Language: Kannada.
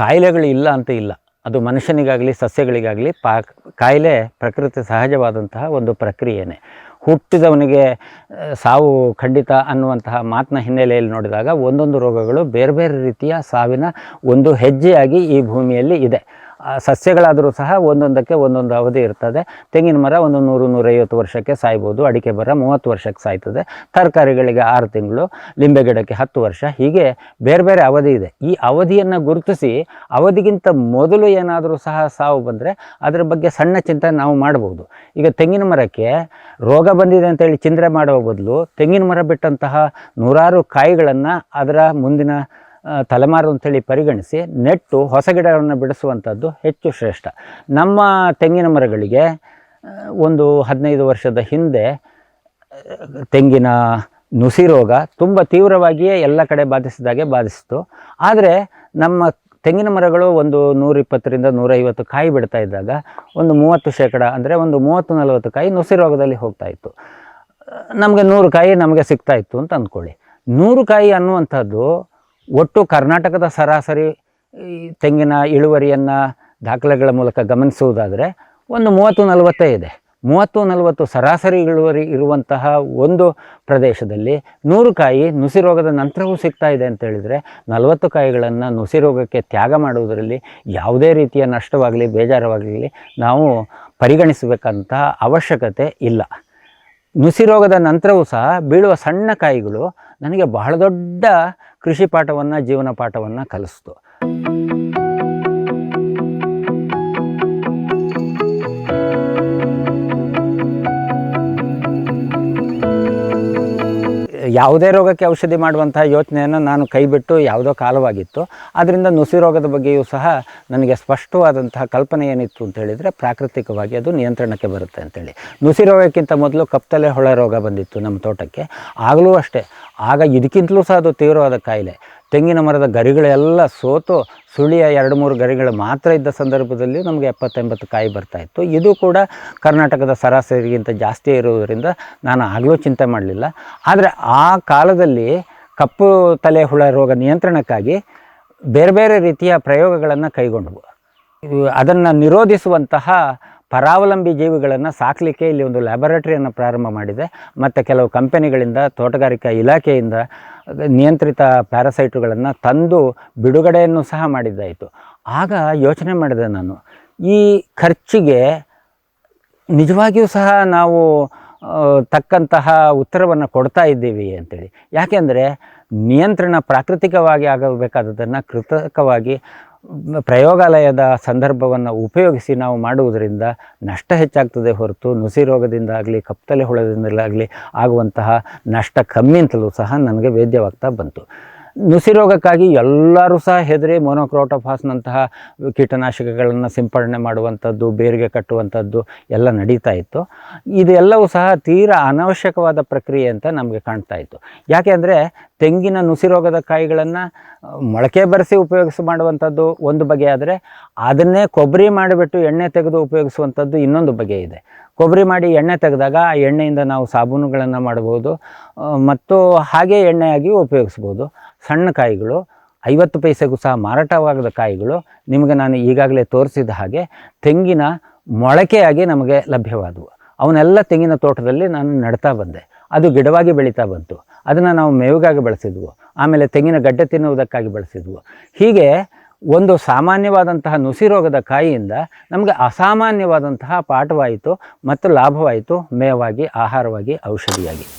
ಕಾಯಿಲೆಗಳು ಇಲ್ಲ ಅಂತ ಇಲ್ಲ. ಅದು ಮನುಷ್ಯನಿಗಾಗಲಿ, ಸಸ್ಯಗಳಿಗಾಗಲಿ ಪಾ, ಕಾಯಿಲೆ ಪ್ರಕೃತಿ ಸಹಜವಾದಂತಹ ಒಂದು ಪ್ರಕ್ರಿಯೆನೇ. ಹುಟ್ಟಿದವನಿಗೆ ಸಾವು ಖಂಡಿತ ಅನ್ನುವಂತಹ ಮಾತಿನ ಹಿನ್ನೆಲೆಯಲ್ಲಿ ನೋಡಿದಾಗ ಒಂದೊಂದು ರೋಗಗಳು ಬೇರೆ ಬೇರೆ ರೀತಿಯ ಸಾವಿನ ಒಂದು ಹೆಜ್ಜೆಯಾಗಿ ಈ ಭೂಮಿಯಲ್ಲಿ ಇದೆ. ಸಸ್ಯಗಳಾದರೂ ಸಹ ಒಂದೊಂದಕ್ಕೆ ಒಂದೊಂದು ಅವಧಿ ಇರ್ತದೆ. ತೆಂಗಿನ ಮರ ಒಂದು ನೂರು, ನೂರೈವತ್ತು ವರ್ಷಕ್ಕೆ ಸಾಯ್ಬೋದು. ಅಡಿಕೆ ಮರ ಮೂವತ್ತು ವರ್ಷಕ್ಕೆ ಸಾಯ್ತದೆ. ತರಕಾರಿಗಳಿಗೆ ಆರು ತಿಂಗಳು, ಲಿಂಬೆ ಗಿಡಕ್ಕೆ ಹತ್ತು ವರ್ಷ. ಹೀಗೆ ಬೇರೆ ಬೇರೆ ಅವಧಿ ಇದೆ. ಈ ಅವಧಿಯನ್ನು ಗುರುತಿಸಿ ಅವಧಿಗಿಂತ ಮೊದಲು ಏನಾದರೂ ಸಹ ಸಾವು ಬಂದರೆ ಅದರ ಬಗ್ಗೆ ಸಣ್ಣ ಚಿಂತನೆ ನಾವು ಮಾಡ್ಬೋದು. ಈಗ ತೆಂಗಿನ ಮರಕ್ಕೆ ರೋಗ ಬಂದಿದೆ ಅಂತೇಳಿ ಚಿಂತನೆ ಮಾಡುವ ಬದಲು ತೆಂಗಿನ ಮರ ಬಿಟ್ಟಂತಹ ನೂರಾರು ಕಾಯಿಗಳನ್ನು ಅದರ ಮುಂದಿನ ತಲೆಮಾರು ಅಂತೇಳಿ ಪರಿಗಣಿಸಿ ನೆಟ್ಟು ಹೊಸ ಗಿಡಗಳನ್ನು ಬಿಡಿಸುವಂಥದ್ದು ಹೆಚ್ಚು ಶ್ರೇಷ್ಠ. ನಮ್ಮ ತೆಂಗಿನ ಮರಗಳಿಗೆ ಒಂದು ಹದಿನೈದು ವರ್ಷದ ಹಿಂದೆ ತೆಂಗಿನ ನುಸಿ ರೋಗ ತುಂಬ ತೀವ್ರವಾಗಿಯೇ ಎಲ್ಲ ಕಡೆ ಬಾಧಿಸಿದಾಗೆ ಬಾಧಿಸಿತು ಆದರೆ ನಮ್ಮ ತೆಂಗಿನ ಮರಗಳು ಒಂದು ನೂರಿಪ್ಪತ್ತರಿಂದ ನೂರೈವತ್ತು ಕಾಯಿ ಬಿಡ್ತಾ ಇದ್ದಾಗ ಒಂದು ಮೂವತ್ತು ಶೇಕಡ ಅಂದರೆ ಒಂದು ಮೂವತ್ತು ನಲವತ್ತು ಕಾಯಿ ನುಸಿ ರೋಗದಲ್ಲಿ ಹೋಗ್ತಾ ಇತ್ತು. ನಮಗೆ ನೂರು ಕಾಯಿ ನಮಗೆ ಸಿಗ್ತಾ ಇತ್ತು ಅಂತ ಅಂದ್ಕೊಳ್ಳಿ ನೂರು ಕಾಯಿ ಅನ್ನುವಂಥದ್ದು ಒಟ್ಟು ಕರ್ನಾಟಕದ ಸರಾಸರಿ ತೆಂಗಿನ ಇಳುವರಿಯನ್ನು ದಾಖಲೆಗಳ ಮೂಲಕ ಗಮನಿಸುವುದಾದರೆ ಒಂದು ಮೂವತ್ತು ನಲವತ್ತೇ ಇದೆ. ಮೂವತ್ತು ನಲವತ್ತು ಸರಾಸರಿ ಇಳುವರಿ ಇರುವಂತಹ ಒಂದು ಪ್ರದೇಶದಲ್ಲಿ ನೂರು ಕಾಯಿ ನುಸಿ ರೋಗದ ನಂತರವೂ ಸಿಗ್ತಾ ಇದೆ ಅಂತ ಹೇಳಿದರೆ ನಲವತ್ತು ಕಾಯಿಗಳನ್ನು ನುಸಿ ರೋಗಕ್ಕೆ ತ್ಯಾಗ ಮಾಡುವುದರಲ್ಲಿ ಯಾವುದೇ ರೀತಿಯ ನಷ್ಟವಾಗಲಿ, ಬೇಜಾರವಾಗಲಿ ನಾವು ಪರಿಗಣಿಸಬೇಕಂತ ಅವಶ್ಯಕತೆ ಇಲ್ಲ. ನುಸಿ ರೋಗದ ನಂತರವೂ ಸಹ ಬೀಳುವ ಸಣ್ಣ ಕಾಯಿಗಳು ನನಗೆ ಬಹಳ ದೊಡ್ಡ ಕೃಷಿ ಪಾಠವನ್ನು, ಜೀವನ ಪಾಠವನ್ನು ಕಲಿಸ್ತು. ಯಾವುದೇ ರೋಗಕ್ಕೆ ಔಷಧಿ ಮಾಡುವಂತಹ ಯೋಚನೆಯನ್ನು ನಾನು ಕೈಬಿಟ್ಟು ಯಾವುದೋ ಕಾಲವಾಗಿತ್ತು. ಆದ್ದರಿಂದ ನುಸಿ ರೋಗದ ಬಗ್ಗೆಯೂ ಸಹ ನನಗೆ ಸ್ಪಷ್ಟವಾದಂತಹ ಕಲ್ಪನೆ ಏನಿತ್ತು ಅಂತ ಹೇಳಿದರೆ ಪ್ರಾಕೃತಿಕವಾಗಿ ಅದು ನಿಯಂತ್ರಣಕ್ಕೆ ಬರುತ್ತೆ ಅಂತೇಳಿ. ನುಸಿ ರೋಗಕ್ಕಿಂತ ಮೊದಲು ಕಪ್ತಲೆ ಹೊಳೆ ರೋಗ ಬಂದಿತ್ತು ನಮ್ಮ ತೋಟಕ್ಕೆ. ಆಗಲೂ ಅಷ್ಟೇ. ಆಗ ಇದಕ್ಕಿಂತಲೂ ಸಹ ಅದು ತೀವ್ರವಾದ ಕಾಯಿಲೆ. ತೆಂಗಿನ ಮರದ ಗರಿಗಳೆಲ್ಲ ಸೋತು ಸುಳಿಯ ಎರಡು ಮೂರು ಗರಿಗಳು ಮಾತ್ರ ಇದ್ದ ಸಂದರ್ಭದಲ್ಲಿ ನಮಗೆ ಎಪ್ಪತ್ತೆಂಬತ್ತು ಕಾಯಿ ಬರ್ತಾ ಇತ್ತು. ಇದು ಕೂಡ ಕರ್ನಾಟಕದ ಸರಾಸರಿಗಿಂತ ಜಾಸ್ತಿ ಇರುವುದರಿಂದ ನಾನು ಆಗಲೂ ಚಿಂತೆ ಮಾಡಲಿಲ್ಲ. ಆದರೆ ಆ ಕಾಲದಲ್ಲಿ ಕಪ್ಪು ತಲೆ ಹುಳ ರೋಗ ನಿಯಂತ್ರಣಕ್ಕಾಗಿ ಬೇರೆ ಬೇರೆ ರೀತಿಯ ಪ್ರಯೋಗಗಳನ್ನು ಕೈಗೊಂಡವು. ಅದನ್ನು ನಿರೋಧಿಸುವಂತಹ ಪರಾವಲಂಬಿ ಜೀವಿಗಳನ್ನು ಸಾಕಲಿಕ್ಕೆ ಇಲ್ಲಿ ಒಂದು ಲ್ಯಾಬೊರೇಟರಿಯನ್ನು ಪ್ರಾರಂಭ ಮಾಡಿದೆ. ಮತ್ತು ಕೆಲವು ಕಂಪನಿಗಳಿಂದ ತೋಟಗಾರಿಕಾ ಇಲಾಖೆಯಿಂದ ನಿಯಂತ್ರಿತ ಪ್ಯಾರಾಸೈಟುಗಳನ್ನು ತಂದು ಬಿಡುಗಡೆಯನ್ನು ಸಹ ಮಾಡಿದ್ದಾಯಿತು. ಆಗ ಯೋಚನೆ ಮಾಡಿದೆ ನಾನು, ಈ ಖರ್ಚಿಗೆ ನಿಜವಾಗಿಯೂ ಸಹ ನಾವು ತಕ್ಕಂತಹ ಉತ್ತರವನ್ನು ಕೊಡ್ತಾ ಇದ್ದೀವಿ ಅಂತೇಳಿ. ಯಾಕೆಂದರೆ ನಿಯಂತ್ರಣ ಪ್ರಾಕೃತಿಕವಾಗಿ ಆಗಬೇಕಾದದ್ದನ್ನು ಕೃತಕವಾಗಿ ಪ್ರಯೋಗಾಲಯದ ಸಂದರ್ಭವನ್ನು ಉಪಯೋಗಿಸಿ ನಾವು ಮಾಡುವುದರಿಂದ ನಷ್ಟ ಹೆಚ್ಚಾಗ್ತದೆ ಹೊರತು ನುಸಿ ರೋಗದಿಂದಾಗಲಿ ಕಪ್ತಲೆ ಹುಳದಿಂದಲಾಗಲಿ ಆಗುವಂತಹ ನಷ್ಟ ಕಮ್ಮಿ ಅಂತಲೂ ಸಹ ನನಗೆ ವೇದ್ಯವಾಗ್ತಾ ಬಂತು. ನುಸಿ ರೋಗಕ್ಕಾಗಿ ಎಲ್ಲರೂ ಸಹ ಹೆದರಿ ಮೊನೋಕ್ರೋಟೋಫಾಸ್ನಂತಹ ಕೀಟನಾಶಕಗಳನ್ನು ಸಿಂಪಡಣೆ ಮಾಡುವಂಥದ್ದು, ಬೇರಿಗೆ ಕಟ್ಟುವಂಥದ್ದು ಎಲ್ಲ ನಡೀತಾ ಇತ್ತು. ಇದೆಲ್ಲವೂ ಸಹ ತೀರಾ ಅನವಶ್ಯಕವಾದ ಪ್ರಕ್ರಿಯೆ ಅಂತ ನಮಗೆ ಕಾಣ್ತಾ ಇತ್ತು. ಯಾಕೆ ಅಂದರೆ ತೆಂಗಿನ ನುಸಿ ರೋಗದ ಕಾಯಿಗಳನ್ನು ಮೊಳಕೆ ಬರೆಸಿ ಉಪಯೋಗಿಸಿ ಮಾಡುವಂಥದ್ದು ಒಂದು ಬಗೆ ಆದರೆ ಅದನ್ನೇ ಕೊಬ್ಬರಿ ಮಾಡಿಬಿಟ್ಟು ಎಣ್ಣೆ ತೆಗೆದು ಉಪಯೋಗಿಸುವಂಥದ್ದು ಇನ್ನೊಂದು ಬಗೆ ಇದೆ. ಕೊಬ್ಬರಿ ಮಾಡಿ ಎಣ್ಣೆ ತೆಗೆದಾಗ ಆ ಎಣ್ಣೆಯಿಂದ ನಾವು ಸಾಬೂನುಗಳನ್ನು ಮಾಡ್ಬೋದು ಮತ್ತು ಹಾಗೆ ಎಣ್ಣೆಯಾಗಿ ಉಪಯೋಗಿಸ್ಬೋದು ಸಣ್ಣ ಕಾಯಿಗಳು, ಐವತ್ತು ಪೈಸೆಗೂ ಸಹ ಮಾರಾಟವಾಗದ ಕಾಯಿಗಳು ನಿಮಗೆ ನಾನು ಈಗಾಗಲೇ ತೋರಿಸಿದ ಹಾಗೆ ತೆಂಗಿನ ಮೊಳಕೆಯಾಗಿ ನಮಗೆ ಲಭ್ಯವಾದವು. ಅವನ್ನೆಲ್ಲ ತೆಂಗಿನ ತೋಟದಲ್ಲಿ ನಾನು ನಡ್ತಾ ಬಂದೆ. ಅದು ಗಿಡವಾಗಿ ಬೆಳೀತಾ ಬಂತು. ಅದನ್ನು ನಾವು ಮೇವಿಗಾಗಿ ಬಳಸಿದ್ವು. ಆಮೇಲೆ ತೆಂಗಿನ ಗಡ್ಡೆ ತಿನ್ನುವುದಕ್ಕಾಗಿ ಬಳಸಿದ್ವು. ಹೀಗೆ ಒಂದು ಸಾಮಾನ್ಯವಾದಂತಹ ನುಸಿ ರೋಗದ ಕಾಯಿಯಿಂದ ನಮಗೆ ಅಸಾಮಾನ್ಯವಾದಂತಹ ಪಾಠವಾಯಿತು ಮತ್ತು ಲಾಭವಾಯಿತು ಮೇವಾಗಿ, ಆಹಾರವಾಗಿ, ಔಷಧಿಯಾಗಿ.